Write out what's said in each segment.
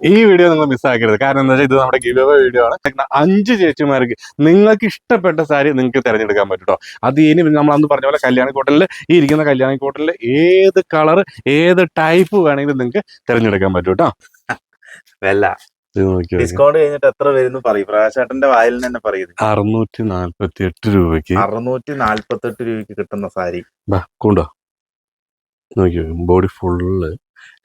ഈ വീഡിയോ നിങ്ങൾ മിസ്സാക്കരുത് കാരണം എന്താ വെച്ചാൽ ഇത് നമ്മുടെ ഗിവ് അവേ വീഡിയോ ആണ് അഞ്ച് ചേച്ചിമാർക്ക് നിങ്ങൾക്ക് ഇഷ്ടപ്പെട്ട സാരി നിങ്ങൾക്ക് തിരഞ്ഞെടുക്കാൻ പറ്റും കേട്ടോ അത് ഇനി നമ്മൾ അന്ന് പറഞ്ഞ പോലെ കല്യാണ കോട്ടലിൽ ഈ ഇരിക്കുന്ന കല്യാണ കോട്ടലിൽ ഏത് കളർ ഏത് ടൈപ്പ് വേണമെങ്കിലും നിങ്ങൾക്ക് തിരഞ്ഞെടുക്കാൻ പറ്റും കേട്ടോ. ഡിസ്കൗണ്ട് കഴിഞ്ഞിട്ട് എത്ര വരും പറയും. പ്രകാശേട്ടന്റെ വായിൽ നിന്ന് തന്നെ പറയുന്നത് അറുന്നൂറ്റി നാല്പത്തി എട്ട് രൂപയ്ക്ക്. അറുന്നൂറ്റി നാല്പത്തി എട്ട് രൂപയ്ക്ക് കിട്ടുന്ന സാരി. കൊണ്ടോ. നോക്കി ബോഡി ഫുള്ള്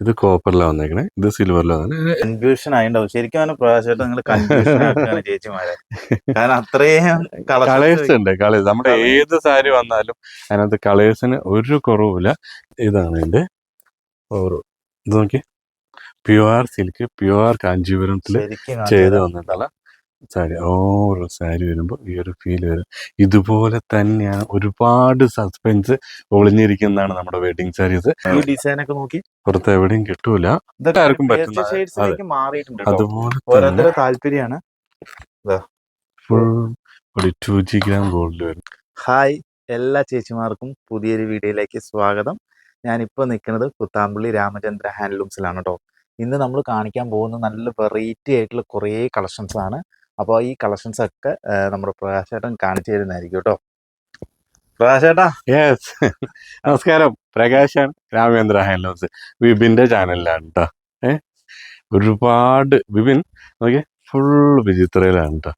ഇത് കോപ്പറിലാണ് വന്നേക്കണെ. ഇത് സിൽവറിലാണ് കൺഫ്യൂഷൻ ആയിണ്ടാവും. ശരിക്കും പ്രകാശേട്ടൻ നിങ്ങൾ കൺഫ്യൂഷൻ ചേച്ചിമാരെ. കാരണം അത്രയും കളേഴ്സ് ഉണ്ട്. കളേഴ്സ് നമ്മുടെ ഏത് സാരി വന്നാലും അതിനകത്ത് കളേഴ്സിന് ഒരു കുറവില്ല ഇതാണ് എന്റെ ഓറോ. ഇത് നോക്കി പ്യുവർ സിൽക്ക് പ്യുവർ കാഞ്ചീപുരത്തിൽ ചെയ്ത് വന്നിട്ടുള്ള സാരി ഓരോ സാരി വരുമ്പോൾ ഈ ഒരു ഫീൽ വരും. ഇതുപോലെ തന്നെയാണ് ഒരുപാട് സസ്പെൻസ് ഒളിഞ്ഞിരിക്കുന്നതാണ് നമ്മുടെ വെഡിങ് സാരീസ് ഈ ഡിസൈൻ ഒക്കെ നോക്കി. പുറത്ത് എവിടെയും കിട്ടൂല. ഇതൊക്കെ ആർക്കും പറ്റുന്ന- shadesലേക്ക് മാറിയിട്ടുണ്ട് കേട്ടോ. അതുപോലെ തന്നെ ഓരോരുത്തരുടെ താല്പര്യമാണ്. ഫുൾ ഒരു ടു ജി ഗ്രാം ഗോൾഡ് വരും. ഹായ് എല്ലാ ചേച്ചിമാർക്കും പുതിയൊരു വീഡിയോയിലേക്ക് സ്വാഗതം. ഞാനിപ്പോൾ നിൽക്കുന്നത് കുത്താമ്പള്ളി രാമചന്ദ്ര ഹാൻഡ്ലൂംസിലാണ് കേട്ടോ ഇന്ന് നമ്മൾ കാണിക്കാൻ പോകുന്ന നല്ല വെറൈറ്റി ആയിട്ടുള്ള കുറേ കളക്ഷൻസ് ആണ്. അപ്പോൾ ഈ കളക്ഷൻസ് ഒക്കെ നമ്മുടെ പ്രകാശേട്ടൻ കാണിച്ചു തരുന്നതായിരിക്കും കേട്ടോ. പ്രകാശേട്ടാ യെസ് നമസ്കാരം. പ്രകാശാണ് രാമേന്ദ്ര ഹാൻഡ്ലൂംസ് വിപിന്റെ ചാനലിലാണ് കേട്ടോ ഏ ഒരുപാട് വിപിൻ നോക്കിയേ. ഫുൾ വിചിത്രയിലാണ് കേട്ടോ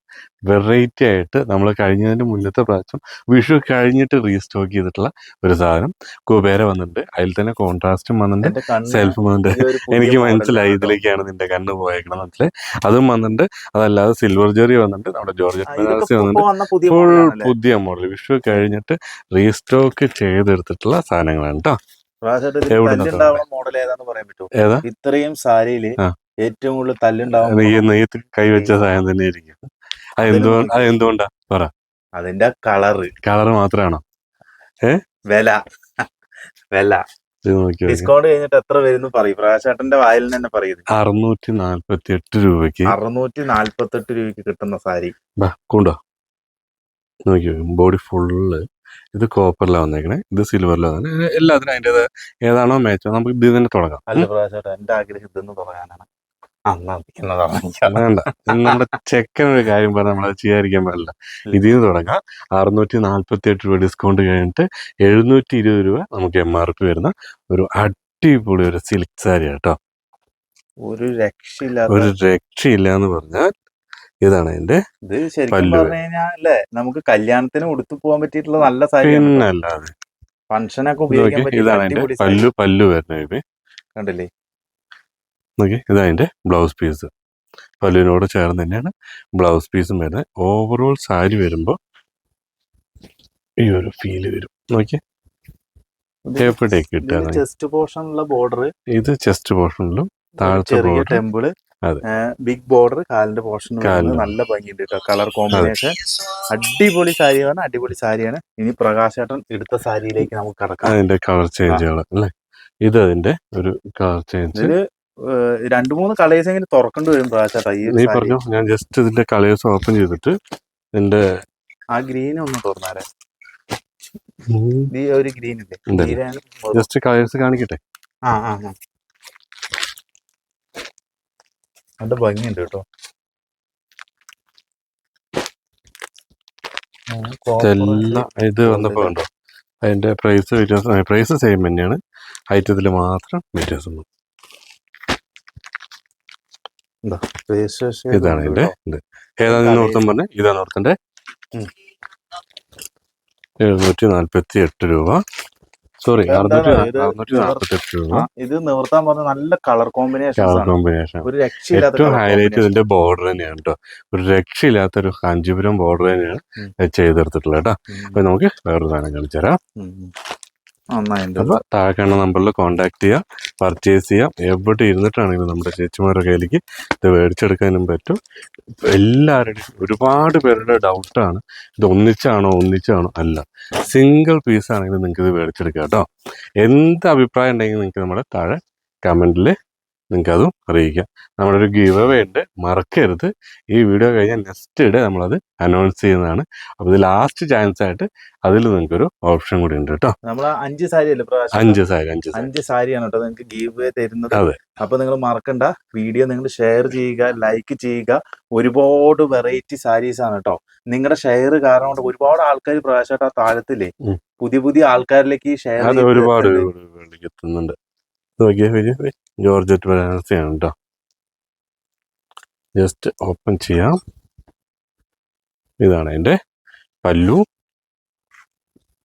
വെറൈറ്റി ആയിട്ട് നമ്മൾ കഴിഞ്ഞതിന്റെ മുന്നത്തെ പ്രാവശ്യം വിഷു കഴിഞ്ഞിട്ട് റീസ്റ്റോക്ക് ചെയ്തിട്ടുള്ള ഒരു സാധനം കുബേര വന്നിട്ടുണ്ട്. അതിൽ തന്നെ കോൺട്രാസ്റ്റും വന്നിട്ടുണ്ട്. സെൽഫും വന്നിട്ടുണ്ട്. എനിക്ക് മനസ്സിലായി ഇതിലേക്കാണ് നിന്റെ കണ്ണ് പോയേക്കണം മനസ്സിലായി? അതും വന്നിട്ടുണ്ട്. അതല്ലാതെ സിൽവർ ജോറി വന്നിട്ടുണ്ട്. നമ്മുടെ ജോർജ് വന്നിട്ടുണ്ട്. ഫുൾ പുതിയ മോഡൽ വിഷു കഴിഞ്ഞിട്ട് റീസ്റ്റോക്ക് ചെയ്തെടുത്തിട്ടുള്ള സാധനങ്ങളാണ് കേട്ടോ ഇത്രയും സാരിയിൽ. ഏറ്റവും കൂടുതൽ തല്ലുണ്ടാവും കൈവച്ച സാധനം തന്നെ ആയിരിക്കും. എന്തുകൊണ്ടാ? അതിന്റെ കളറ്. കളറ് മാത്രമാണോ? വില. വില. ഡിസ്കൗണ്ട് കഴിഞ്ഞിട്ട് എത്ര വരുന്നു പറയും. പ്രകാശേട്ടന്റെ വായിൽ നിന്ന് തന്നെ പറയുന്നത് അറുന്നൂറ്റി നാല്പത്തി എട്ട് രൂപയ്ക്ക്. അറുന്നൂറ്റി നാല്പത്തി എട്ട് രൂപയ്ക്ക് കിട്ടുന്ന സാരി. കൊണ്ടോ. നോക്കി ബോഡി ഫുള്ള്. ഇത് കോപ്പറിലാണ് വന്നേക്കണേ. ഇത് സിൽവറിലാണ് വന്നേ എല്ലാത്തിനും അതിന്റെത് ഏതാണോ മാച്ചോ നമുക്ക് ഇത് തന്നെ തുടങ്ങാം. അല്ല പ്രകാശേട്ടാ എന്റെ ആഗ്രഹം ഇതെന്ന് എന്നതാണ് വേണ്ട നമ്മുടെ ചെക്കനൊരു കാര്യം പറഞ്ഞാൽ നമ്മളത് ചെയ്യാതിരിക്കാൻ പാടില്ല. ഇതിൽ നിന്ന് തുടങ്ങാം. അറുന്നൂറ്റി നാല്പത്തി എട്ട് രൂപ ഡിസ്കൗണ്ട് കഴിഞ്ഞിട്ട് എഴുന്നൂറ്റി ഇരുപത് രൂപ നമുക്ക് എം ആർ പി വരുന്ന ഒരു അടിപൊളി ഒരു സിൽക്ക് സാരി കേട്ടോ ഒരു രക്ഷയില്ല ഒരു രക്ഷയില്ല എന്ന് പറഞ്ഞാൽ ഇതാണ് അതിന്റെ ഇത് ശരിക്കും പല്ലു. പറഞ്ഞു കഴിഞ്ഞാൽ അല്ലേ നമുക്ക് കല്യാണത്തിന് ഉടുത്തു പോകാൻ പറ്റിയിട്ടുള്ള നല്ല സാരി പിന്നല്ലാതെ. ഫംഗ്ഷനൊക്കെ ഉപയോഗിക്കാൻ പറ്റിയ ഇതാണ് അതിന്റെ അടിപൊളി സാരി പല്ലു പല്ലു വരുന്നത് കണ്ടില്ലേ? നോക്കി. ഇതതിന്റെ ബ്ലൗസ് പീസ് പല്ലുവിനോട് ചേർന്ന് തന്നെയാണ് ബ്ലൗസ് പീസും വരുന്നത്. ഓവറോൾ സാരി വരുമ്പോൾ ഈ ഒരു ഫീൽ വരും. നോക്കി. എവിടേക്ക് കിട്ടുക ചെസ്റ്റ് പോർഷനുള്ള ബോർഡർ ഇത് ചെസ്റ്റ് പോർഷനിലും താഴത്തെ ടെമ്പിൾ അതെ. ബിഗ് ബോർഡർ കാലിന്റെ പോർഷൻ നല്ല ഭംഗിയുണ്ട് കേട്ടോ. കളർ കോമ്പിനേഷൻ അടിപൊളി സാരിയാണ് അടിപൊളി സാരിയാണ് ഇനി പ്രകാശേട്ടൻ എടുത്ത സാരിയിലേക്ക് നമുക്ക് കടക്കാം. അതിന്റെ കളർ ചേഞ്ചുകൾ അല്ലേ? ഇത് അതിന്റെ ഒരു കളർ ചേഞ്ച് രണ്ട് മൂന്ന് കളേഴ്സ് എങ്കിലും തുറക്കേണ്ടി വരും നീ. പറഞ്ഞു? ഞാൻ ജസ്റ്റ് ഇതിന്റെ കളേഴ്സ് ഓപ്പൺ ചെയ്തിട്ട് എന്റെ ആ ഗ്രീൻ ഒന്ന് തുറന്നാലേ ഈ ഒരു ഗ്രീൻ ഇല്ലേ? ജസ്റ്റ് കളേഴ്സ് കാണിക്കട്ടെ? ആ ആ നല്ല ഭംഗിയുണ്ട് കേട്ടോ. ഇതെല്ലാം ഇത് വന്നപ്പോ കണ്ടോ? അതിന്റെ പ്രൈസ് വ്യത്യാസം പ്രൈസ് സെയിം തന്നെയാണ്. ഐറ്റത്തിൽ മാത്രം വ്യത്യാസം വന്നു. ഇതാണ് എന്റെ ഇത്. ഏതാണ് ഓർത്തം പറഞ്ഞ? ഇതാണ് ഓർത്തന്റെ. എഴുന്നൂറ്റി നാല്പത്തി എട്ട് രൂപ. സോറി ഇത് നിവർത്താൻ പറഞ്ഞ നല്ല കളർ കോമ്പിനേഷൻ കളർ കോമ്പിനേഷൻ. ഏറ്റവും ഹൈലൈറ്റ് ഇതിന്റെ ബോർഡർ തന്നെയാണ് കേട്ടോ ഒരു രക്ഷയില്ലാത്ത ഒരു കാഞ്ചീപുരം ബോർഡർ തന്നെയാണ് ചെയ്തെടുത്തിട്ടുള്ളത് കേട്ടോ. അപ്പൊ നമുക്ക് വേറൊരു സാധനം കാണിച്ചു തരാം. ഉം, ഉം. നന്നായിട്ടുണ്ട് അപ്പൊ താഴെ കാണുന്ന നമ്പറിൽ കോൺടാക്ട് ചെയ്യാം പർച്ചേസ് ചെയ്യാം. എവിടെ ഇരുന്നിട്ടാണെങ്കിലും നമ്മുടെ ചേച്ചിമാരുടെ കയ്യിലേക്ക് ഇത് മേടിച്ചെടുക്കാനും പറ്റും. എല്ലാവരുടെയും ഒരുപാട് പേരുടെ ഡൗട്ടാണ് ഇത് ഒന്നിച്ചാണോ ഒന്നിച്ചാണോ അല്ല. സിംഗിൾ പീസ് ആണെങ്കിലും നിങ്ങൾക്ക് ഇത് മേടിച്ചെടുക്കാം കേട്ടോ. എന്ത് അഭിപ്രായം ഉണ്ടെങ്കിലും നിങ്ങൾക്ക് നമ്മുടെ താഴെ കമന്റിൽ നിങ്ങൾക്ക് അതും അറിയിക്കാം. നമ്മുടെ ഒരു ഗീവ് അവേ ഉണ്ട്. മറക്കരുത്. ഈ വീഡിയോ കഴിഞ്ഞാൽ നെക്സ്റ്റ് ഡേ നമ്മളത് അനൗൺസ് ചെയ്യുന്നതാണ്. അപ്പോൾ ഇത് ലാസ്റ്റ് ചാൻസ് ആയിട്ട് അതിൽ നിങ്ങൾക്കൊരു ഓപ്ഷൻ കൂടി ഉണ്ട് കേട്ടോ. നമ്മൾ അഞ്ച് സാരി അല്ലേ അഞ്ച് സാരി അഞ്ച് അഞ്ച് സാരിയാണ് കേട്ടോ നിങ്ങൾക്ക് ഗീവ് തരുന്നത്. അതെ. അപ്പൊ നിങ്ങൾ മറക്കണ്ട. വീഡിയോ നിങ്ങൾ ഷെയർ ചെയ്യുക ലൈക്ക് ചെയ്യുക. ഒരുപാട് വെറൈറ്റി സാരീസ് ആണ് കേട്ടോ. നിങ്ങളുടെ ഷെയർ കാരണം കൊണ്ട് ഒരുപാട് ആൾക്കാർ പ്രകാശമായിട്ട് ആ താഴത്തില്ലേ. പുതിയ പുതിയ ആൾക്കാരിലേക്ക് ഷെയർ ഒരുപാട് എത്തുന്നുണ്ട്. ഇത് നോക്കിയേ വലിയ ജോർജറ്റ് ബനാനസിയാണ് കേട്ടോ ജസ്റ്റ് ഓപ്പൺ ചെയ്യാം. ഇതാണ് എന്റെ പല്ലു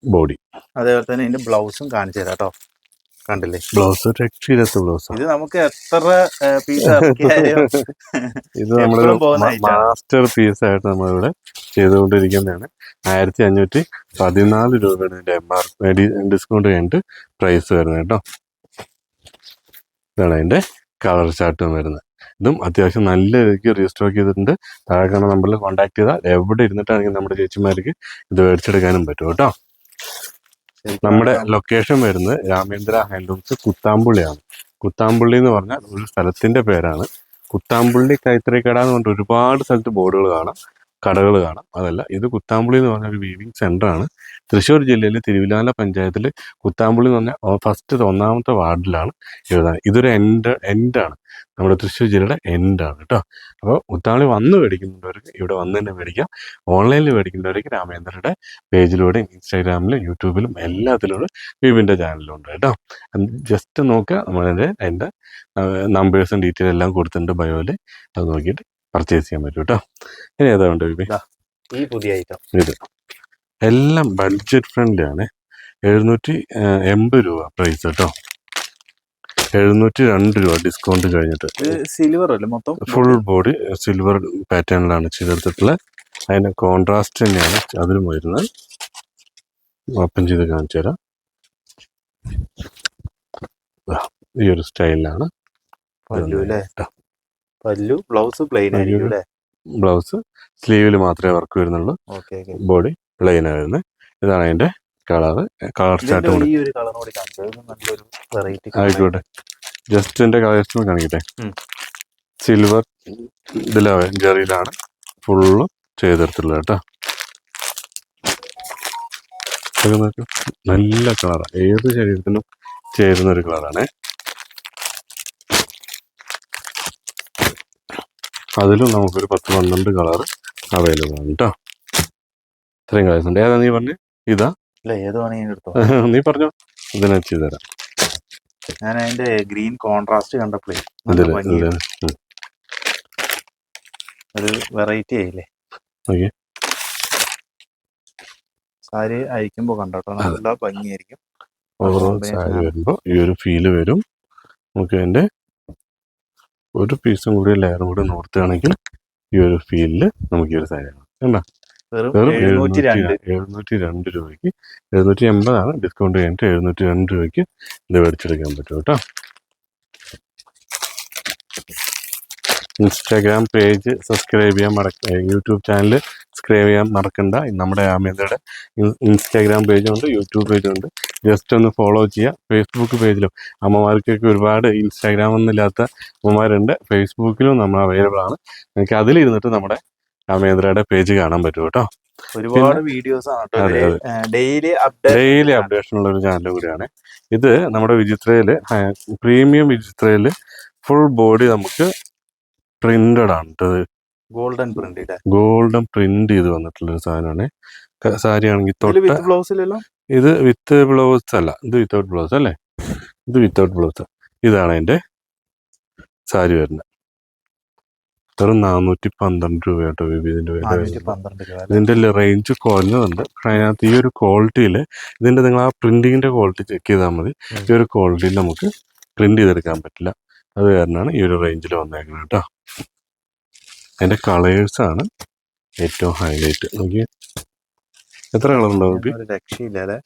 ബോഡി അതേപോലെ തന്നെ ഇതിന്റെ ബ്ലൗസും കാണിച്ചു തരാം കേട്ടോ കണ്ടില്ലേ? ബ്ലൗസ് രക്ഷയില്ലാത്ത ബ്ലൗസ് ഇത് നമുക്ക് എത്ര പീസ് ഇത് നമ്മൾ. മാസ്റ്റർ പീസ് ആയിട്ട് നമ്മളിവിടെ ചെയ്തുകൊണ്ടിരിക്കുന്നതാണ്. ആയിരത്തി അഞ്ഞൂറ്റി പതിനാല് ഇതിന്റെ എം ആർ ഡിസ്കൗണ്ട് കഴിഞ്ഞിട്ട് പ്രൈസ് വരുന്നത് കേട്ടോ ഇതാണ് അതിന്റെ കളർ ചാർട്ടും വരുന്നത്. ഇതും അത്യാവശ്യം നല്ല രീതിക്ക് റീസ്റ്റോക്ക് ചെയ്തിട്ടുണ്ട്. താഴെ കാണുന്ന നമ്പറിൽ കോൺടാക്ട് ചെയ്താൽ എവിടെ ഇരുന്നിട്ടാണെങ്കിൽ നമ്മുടെ ചേച്ചിമാർക്ക് ഇത് മേടിച്ചെടുക്കാനും പറ്റും കേട്ടോ. നമ്മുടെ ലൊക്കേഷൻ വരുന്നത് രാമേന്ദ്ര ഹാൻഡ്ലൂംസ് കുത്താമ്പുള്ളിയാണ്. കുത്താമ്പുള്ളി എന്ന് പറഞ്ഞാൽ ഒരു സ്ഥലത്തിന്റെ പേരാണ്. കുത്താമ്പുള്ളി കട എന്ന് പറഞ്ഞിട്ട് ഒരുപാട് സ്ഥലത്ത് ബോർഡുകൾ കാണാം. കടകൾ കാണാം. അതല്ല ഇത് കുത്താമ്പുള്ളി എന്ന് പറഞ്ഞ ഒരു വീവിംഗ് ആണ്. തൃശ്ശൂർ ജില്ലയിലെ തിരുവിലാല പഞ്ചായത്തിൽ കുത്താമ്പുള്ളി എന്ന് പറഞ്ഞ ഫസ്റ്റ് ഒന്നാമത്തെ വാർഡിലാണ് എഴുതാൻ. ഇതൊരു എൻഡ് എൻഡാണ് നമ്മുടെ തൃശ്ശൂർ ജില്ലയുടെ എൻഡാണ് കേട്ടോ. അപ്പോൾ കുത്താമ്പുള്ളി വന്ന് മേടിക്കുന്നവർക്ക് ഇവിടെ വന്ന് തന്നെ മേടിക്കാം. ഓൺലൈനിൽ മേടിക്കുന്നവർക്ക് രാമേന്ദ്രയുടെ പേജിലൂടെയും ഇൻസ്റ്റാഗ്രാമിലും യൂട്യൂബിലും എല്ലാത്തിലൂടെ വീവിന്റെ ചാനലിലും ഉണ്ട് കേട്ടോ ജസ്റ്റ് നോക്കുക. നമ്മളതിന്റെ എന്റെ നമ്പേഴ്സും ഡീറ്റെയിൽ എല്ലാം കൊടുത്തിട്ടുണ്ട് ബയോയിൽ അത് നോക്കിയിട്ട് പർച്ചേസ് ചെയ്യാൻ പറ്റും കേട്ടോ ഇനി ഏതാ ഉണ്ട് ബേബി ഈ പുതിയ ഐറ്റം ഇത്. എല്ലാം ബഡ്ജറ്റ് ഫ്രണ്ട്ലി ആണ്. എഴുന്നൂറ്റി എൺപത് രൂപ പ്രൈസ് കേട്ടോ എഴുന്നൂറ്റി രണ്ട് രൂപ ഡിസ്കൗണ്ട് കഴിഞ്ഞിട്ട്. സിൽവർ അല്ലേ മൊത്തം? ഫുൾ ബോഡി സിൽവർ പാറ്റേണിലാണ് ചെയ്തെടുത്തിട്ടുള്ളത്. അതിന് കോൺട്രാസ്റ്റ് തന്നെയാണ് അതിലും വരുന്നത്. ഓപ്പൺ ചെയ്ത് കാണിച്ചു തരാം. ഈ ഒരു സ്റ്റൈലിലാണ് പല്ലു ബ്ലൗസ് പ്ലെയിൻ ആയിരിക്കും അല്ലേ? ബ്ലൗസ് സ്ലീവിൽ മാത്രമേ വർക്ക് വരുന്നുള്ളൂ. ബോഡി പ്ലെയിൻ ആയിരുന്നു. ഇതാണ് അതിന്റെ കളർ കളർ ചാർട്ട് ആയിക്കോട്ടെ. ജസ്റ്റ് എന്റെ കളേഴ്സ് കാണിക്കട്ടെ. സിൽവർ ഇതിലാണ് ജെറിയിലാണ് ഫുള്ള് ചെയ്തെടുത്തുള്ളത് കേട്ടോ. നല്ല കളറാണ് ഏത് ശരീരത്തിനും ചേരുന്ന ഒരു കളറാണ് അതിലും നമുക്കൊരു പത്ത് പന്ത്രണ്ട് കളർ അവൈലബിൾ ആണ് കേട്ടോ ഇത്രയും കളേഴ്സ് ഉണ്ട്. ഏതാ നീ പറഞ്ഞു? ഇതാ? നീ പറഞ്ഞോ. ഇതിനെ ചെയ്തു തരാം. ഞാൻ അതിന്റെ ഗ്രീൻ കോൺട്രാസ്റ്റ് കണ്ടപ്പോഴേ ഒരു വെറൈറ്റി ആയില്ലേ? ഓക്കേ. സാരി അയക്കുമ്പോ കണ്ടോട്ടോ നല്ല ഭംഗിയായിരിക്കും. ഓവറോൾ സാരി വരുമ്പോ വരുമ്പോൾ ഈ ഒരു ഫീൽ വരും. നമുക്ക് അതിന്റെ ഒരു പീസും കൂടി ലെയറും കൂടി നോർത്തുകയാണെങ്കിൽ ഈ ഒരു ഫീലിൽ നമുക്ക് ഈ ഒരു സാരി എഴുന്നൂറ്റി രണ്ട് രൂപയ്ക്ക് എഴുന്നൂറ്റി എൺപതാണ് ഡിസ്കൗണ്ട് കഴിഞ്ഞിട്ട് എഴുന്നൂറ്റി രണ്ട് രൂപയ്ക്ക് ഇത് മേടിച്ചെടുക്കാൻ പറ്റും കേട്ടോ. ഇൻസ്റ്റാഗ്രാം പേജ് സബ്സ്ക്രൈബ് ചെയ്യാൻ മറക്ക യൂട്യൂബ് ചാനൽ സബ്സ്ക്രൈബ് ചെയ്യാൻ മറക്കണ്ട. നമ്മുടെ ആമേദയുടെ ഇൻസ്റ്റാഗ്രാം പേജുണ്ട് യൂട്യൂബ് പേജുണ്ട് ജസ്റ്റ് ഒന്ന് ഫോളോ ചെയ്യുക. ഫേസ്ബുക്ക് പേജിലും അമ്മമാർക്കൊക്കെ ഒരുപാട് ഇൻസ്റ്റാഗ്രാം ഒന്നുമില്ലാത്ത അമ്മമാരുണ്ട്. ഫേസ്ബുക്കിലും നമ്മൾ അവൈലബിൾ ആണ്. നിങ്ങൾക്ക് അതിലിരുന്നിട്ട് നമ്മുടെ രാമേന്ദ്രയുടെ പേജ് കാണാൻ പറ്റും കേട്ടോ. ഒരുപാട് വീഡിയോസ് ഡെയിലി ഡെയിലി അപ്ഡേഷൻ ഉള്ള ഒരു ചാനൽ കൂടിയാണ്. ഇത് നമ്മുടെ വിചിത്രയിൽ പ്രീമിയം വിചിത്രയിൽ ഫുൾ ബോഡി നമുക്ക് പ്രിന്റഡ് ആണ് ഗോൾഡൻ പ്രിന്റ് ഗോൾഡൻ പ്രിന്റ് ചെയ്ത് വന്നിട്ടുള്ള ഒരു സാധനമാണ് സാരി ആണെങ്കിൽ തൊട്ട ബ്ലൗസിലല്ലോ? ഇത് വിത്ത് ബ്ലൗസ് അല്ല. ഇത് വിത്തൗട്ട് ബ്ലൗസ് അല്ലേ? ഇത് വിത്തൗട്ട് ബ്ലൗസ്. ഇതാണ് എന്റെ സാരി വരുന്നത്. വെറും നാനൂറ്റി പന്ത്രണ്ട് രൂപ കേട്ടോ ഇതിന്റെ? ഇതിന്റെ റേഞ്ച് കുറഞ്ഞതുണ്ട്. അതിനകത്ത് ഈ ഒരു ക്വാളിറ്റിയിൽ ഇതിന്റെ നിങ്ങൾ ആ പ്രിന്റിങ്ങിന്റെ ക്വാളിറ്റി ചെക്ക് ചെയ്താൽ മതി. ഈ ഒരു ക്വാളിറ്റിയിൽ നമുക്ക് പ്രിന്റ് ചെയ്തെടുക്കാൻ പറ്റില്ല. അത് കാരണമാണ് ഈ ഒരു റേഞ്ചിൽ വന്നേക്കുന്നത് കേട്ടോ. അതിന്റെ കളേഴ്സാണ് ഏറ്റവും ഹൈലൈറ്റ് നോക്കി? എത്ര ഒരു രക്ഷയില്ല അതെ.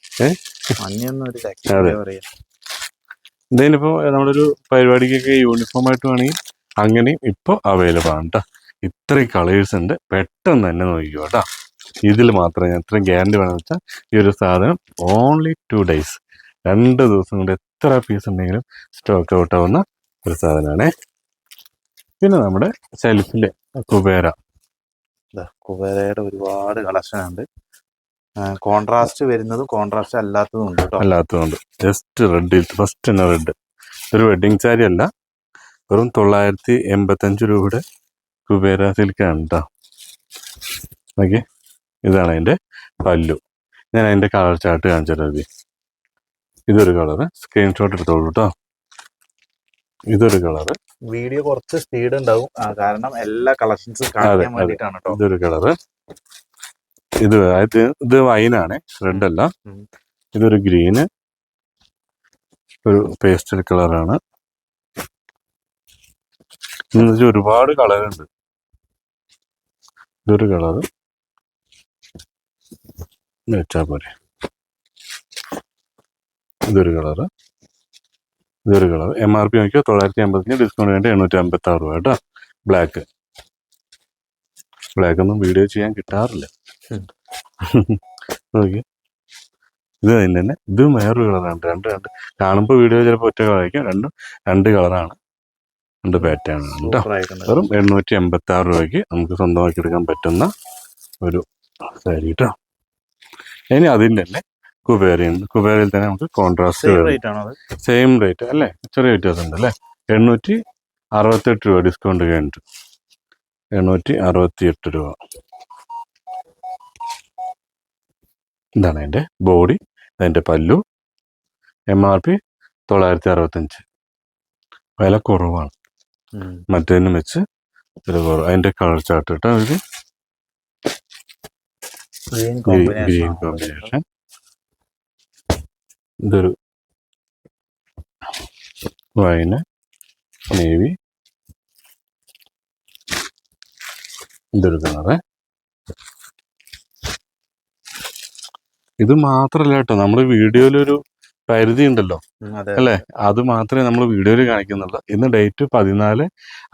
ഇതിനിപ്പോ നമ്മളൊരു പരിപാടിക്കൊക്കെ യൂണിഫോം ആയിട്ട് വേണമെങ്കിൽ അങ്ങനെയും ഇപ്പോൾ അവൈലബിൾ ആണ് കേട്ടോ ഇത്രയും കളേഴ്സ് ഉണ്ട്. പെട്ടെന്ന് തന്നെ നോക്കിക്കോ കേട്ടോ ഇതിൽ മാത്രമേ ഞാൻ ഇത്രയും ഗ്യാരണ്ടി വേണമെന്ന് വെച്ചാൽ ഈ ഒരു സാധനം ഓൺലി ടു ഡേയ്സ് രണ്ട് ദിവസം കൊണ്ട് എത്ര പീസ് ഉണ്ടെങ്കിലും സ്റ്റോക്ക് ഔട്ട് ആവുന്ന ഒരു സാധനമാണേ പിന്നെ നമ്മുടെ സെൽഫിലെ കുബേര കുബേരയുടെ ഒരുപാട് കളക്ഷൻ ഉണ്ട്. കോൺട്രാസ്റ്റ് വരുന്നതും കോൺട്രാസ്റ്റ് അല്ലാത്തതും ഉണ്ട് കേട്ടോ. അല്ലാത്തതുകൊണ്ട് ജസ്റ്റ് റെഡ് ഫസ്റ്റ് തന്നെ റെഡ് ഒരു വെഡിങ് സാരി അല്ല. വെറും തൊള്ളായിരത്തി എൺപത്തഞ്ച് രൂപയുടെ കുബേര സിൽക്കാണ് കേട്ടോ. ഓക്കെ ഇതാണ് അതിന്റെ പല്ലു. ഞാൻ അതിന്റെ കളർ ചാർട്ട് കാണിച്ചു തരാം ഇത്. ഇതൊരു കളറ്. സ്ക്രീൻഷോട്ട് എടുത്തോളൂ കേട്ടോ. ഇതൊരു കളറ്. വീഡിയോ കുറച്ച് സ്പീഡ് ഉണ്ടാവും. കാരണം എല്ലാ കളക്ഷൻസും കാണിക്കാൻ അതെ. വേണ്ടിയിട്ടാണ് കേട്ടോ ഇതൊരു കളറ്. ഇത് ഇത് വൈൻ വൈനാണ് റെഡ് അല്ല. ഇതൊരു ഗ്രീന് ഒരു പേസ്റ്റൽ കളറാണ് ഒരുപാട് കളറുണ്ട് ഇതൊരു കളറ്. വെച്ചാ പോരെ. ഇതൊരു കളറ്. ഇതൊരു കളർ എം ആർ പി നോക്കിയോ തൊള്ളായിരത്തി അമ്പത്തഞ്ച് ഡിസ്കൗണ്ട് വേണ്ടി എണ്ണൂറ്റി അമ്പത്തി ആറ് രൂപ കേട്ടോ. ബ്ലാക്ക് ബ്ലാക്ക് ഒന്നും വീഡിയോ ചെയ്യാൻ കിട്ടാറില്ല. നോക്കി ഇത് അതിന്റെ തന്നെ. ഇത് വേറൊരു കളറാണ് രണ്ട് രണ്ട്. കാണുമ്പോൾ വീഡിയോ ചിലപ്പോൾ ഒറ്റ കളറായിരിക്കും രണ്ടും രണ്ട് കളറാണ് രണ്ട് പാറ്റേൺ ആണ് കേട്ടോ. വെറും എണ്ണൂറ്റി എൺപത്തി ആറ് രൂപയ്ക്ക് നമുക്ക് സ്വന്തമാക്കി എടുക്കാൻ പറ്റുന്ന ഒരു സാരി കേട്ടോ. ഇനി അതിന്റെ തന്നെ കുബേരയുണ്ട് കുബേരയിൽ തന്നെ നമുക്ക് കോൺട്രാസ്റ്റ് സെയിം റേറ്റ് ആണോ അത് സെയിം റേറ്റ് അല്ലേ? ചെറിയ വ്യത്യാസം ഉണ്ട് അല്ലേ? എണ്ണൂറ്റി അറുപത്തെട്ട് രൂപ ഡിസ്കൗണ്ട് കഴിഞ്ഞിട്ട് എണ്ണൂറ്റി അറുപത്തി എട്ട് രൂപ. ഇതാണ് അതിന്റെ ബോഡി അതിന്റെ പല്ലു. എം ആർ പി തൊള്ളായിരത്തി അറുപത്തഞ്ച് വില കുറവാണ്. മറ്റേതിനും വെച്ച് വില കുറവ്. അതിന്റെ കളർ ചാർട്ട് കേട്ടോ ഇത് ഗ്രീൻ കോമ്പിനേഷൻ ഇതൊരു വൈന് നേവി ഇതൊരു കളറ് ഇത് മാത്രല്ല കേട്ടോ നമ്മുടെ വീഡിയോയിലൊരു പരിധി ഉണ്ടല്ലോ അല്ലേ? അത് മാത്രമേ നമ്മൾ വീഡിയോയിൽ കാണിക്കുന്നുള്ളൂ. ഇന്ന് ഡേറ്റ് പതിനാല്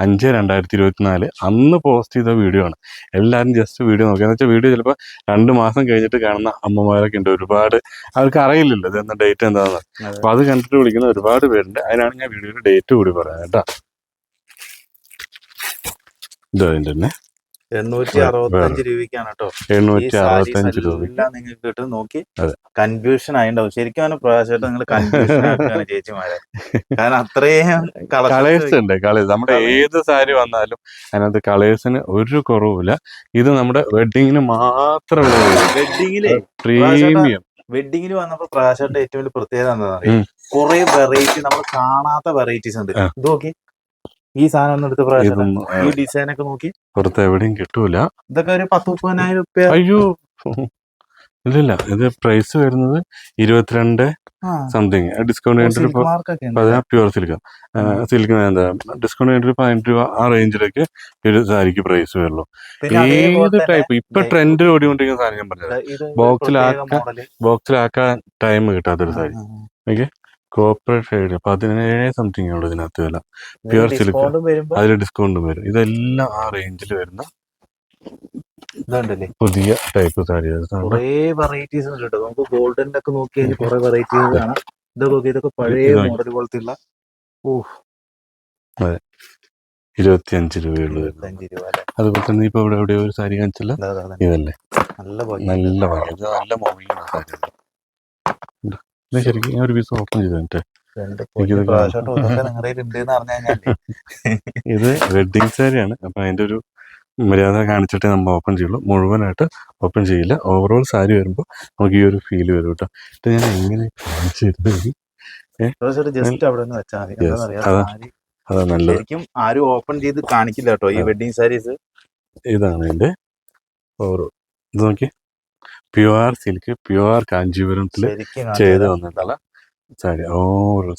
അഞ്ച് രണ്ടായിരത്തി ഇരുപത്തിനാല് അന്ന് പോസ്റ്റ് ചെയ്ത വീഡിയോ ആണ്. എല്ലാവരും ജസ്റ്റ് വീഡിയോ നോക്കുക എന്ന് വെച്ചാൽ വീഡിയോ ചിലപ്പോൾ രണ്ട് മാസം കഴിഞ്ഞിട്ട് കാണുന്ന അമ്മമാരൊക്കെ ഉണ്ട്. ഒരുപാട് അവർക്ക് അറിയില്ലല്ലോ ഇത് എന്ന ഡേറ്റ് എന്താണെന്ന്. അപ്പൊ അത് കണ്ടിട്ട് വിളിക്കുന്ന ഒരുപാട് പേരുണ്ട്. അതിനാണ് ഞാൻ വീഡിയോയുടെ ഡേറ്റ് കൂടി പറയാം കേട്ടോ. ഇത് അതിന്റെ തന്നെ. എണ്ണൂറ്റി അറുപത്തഞ്ച് രൂപയ്ക്കാണ് കേട്ടോ എണ്ണൂറ്റി അറുപത്തഞ്ച് രൂപ നിങ്ങൾക്ക് കിട്ടും നോക്കി. കൺഫ്യൂഷൻ ആയിണ്ടാവും. ശരിക്കും അവന് പ്രകാശമായിട്ട് നിങ്ങൾ കൺഫ്യൂഷൻ ആക്കുകയാണ് ചേച്ചിമാരെ. കാരണം അത്രയും കളേഴ്സ് ഉണ്ട് കളേഴ്സ് നമ്മുടെ ഏത് സാരി വന്നാലും അതിനകത്ത് കളേഴ്സിന് ഒരു കുറവില്ല ഇത് നമ്മുടെ വെഡിങ്ങിന് മാത്രമുള്ള വെഡിങ്ങിൽ പ്രീമിയം വെഡിങ്ങിന് വന്നപ്പോ പ്രാവശ്യമായിട്ട് ഏറ്റവും വലിയ പ്രത്യേകത എന്താണെന്ന് അറിയാം? ഉം. കുറെ വെറൈറ്റി നമ്മൾ കാണാത്ത വെറൈറ്റീസ് ഉണ്ട്. ഇത് നോക്കി. ഈ സാധനം ഒന്ന് എടുത്ത് പ്രാവശ്യം ഈ ഡിസൈൻ ഒക്കെ നോക്കി. പുറത്ത് എവിടെയും കിട്ടൂല. ഇതൊക്കെ ഒരു പത്ത് മുപ്പതിനായിരം റുപ്യ. അയ്യോ. ഇല്ലില്ല ഇത് പ്രൈസ് വരുന്നത് ഇരുപത്തിരണ്ട് സംതിങ് ഡിസ്കൗണ്ട് കഴിഞ്ഞിട്ട് പ്യുവർ സിൽക്ക് സിൽക്ക് എന്താ ഡിസ്കൗണ്ട് കഴിഞ്ഞിട്ട് പതിനെട്ട് രൂപ ആ റേഞ്ചിലേക്ക് ഒരു സാരിക്ക് പ്രൈസ് വരുള്ളൂ. ഏത് ടൈപ്പ് ഇപ്പൊ ട്രെൻഡ് ട്രെൻഡിൽ ഓടിക്കൊണ്ടിരിക്കുന്ന സാരി ഞാൻ പറഞ്ഞത് ബോക്സിലാക്കാൻ ബോക്സിലാക്കാൻ ടൈം കിട്ടാത്തൊരു സാരി. കോപ്പറേറ്റ് ഷെയ്ഡ് പതിനേഴ് സംതിങ് ഉള്ളൂ ഇതിനകത്ത് വില. പ്യുവർ സിലിക്കൺ അതിൽ ഡിസ്കൗണ്ടും വരും. ഇതെല്ലാം ആ റേഞ്ചിൽ വരുന്ന പുതിയ ടൈപ്പ് സാരി കുറേ വെറൈറ്റീസ് ഉണ്ട് കേട്ടോ. നമുക്ക് ഗോൾഡന്റെ ഒക്കെ നോക്കി കഴിഞ്ഞാൽ കുറെ വെറൈറ്റീസ് കാണാം. ഇതൊക്കെ നോക്കി ഇതൊക്കെ പഴയ മോഡൽ പോലത്തെ ഉള്ള ഇരുപത്തിയഞ്ച് രൂപയുള്ളൂ വരുന്നത് ഇരുപത്തഞ്ച് രൂപ അല്ലേ? അതുപോലെ തന്നെ ഇപ്പൊ ഇവിടെ എവിടെയോ ഒരു സാരി കാണിച്ചല്ല? അതെ, അതെ, അതെ. ഇതല്ലേ. നല്ല നല്ല നല്ല മോങ്ങിയാണ് സാരി ഇത് ശരിക്കും ഞാൻ ഒരു പീസ് ഓപ്പൺ ചെയ്തു എന്നിട്ട്. രണ്ട് എനിക്കിത് പ്രാവശ്യമായിട്ട് ഒന്നൊക്കെ നിങ്ങളുടെ കയ്യിൽ ഉണ്ട് എന്ന് പറഞ്ഞു കഴിഞ്ഞാൽ ഇത് വെഡിങ് സാരിയാണ് അപ്പൊ അതിന്റെ ഒരു മര്യാദ കാണിച്ചിട്ടേ നമ്മൾ ഓപ്പൺ ചെയ്യുള്ളൂ. മുഴുവനായിട്ട് ഓപ്പൺ ചെയ്യില്ല. ഓവറോൾ സാരി വരുമ്പോൾ നമുക്ക് ഈ ഒരു ഫീൽ വരും കേട്ടോ. ഇത് ഞാൻ എങ്ങനെ കാണിച്ചു തരുന്നത് ജസ്റ്റ് അവിടെ നിന്ന് വെച്ചാൽ മതി. Yes, എന്താ അതാ. സാരി അതാ നല്ലത്. ശരിക്കും ആരും ഓപ്പൺ ചെയ്ത് കാണിക്കില്ല കേട്ടോ ഈ വെഡിങ് സാരീസ് ഇതാണ് എന്റെ ഓവറോൾ ഇത് നോക്കി പ്യുവർ സിൽക്ക് പ്യുവർ കാഞ്ചീപുരത്തിൽ ശരിക്കും ചെയ്ത് വന്നിട്ടുള്ള സാരി ഓ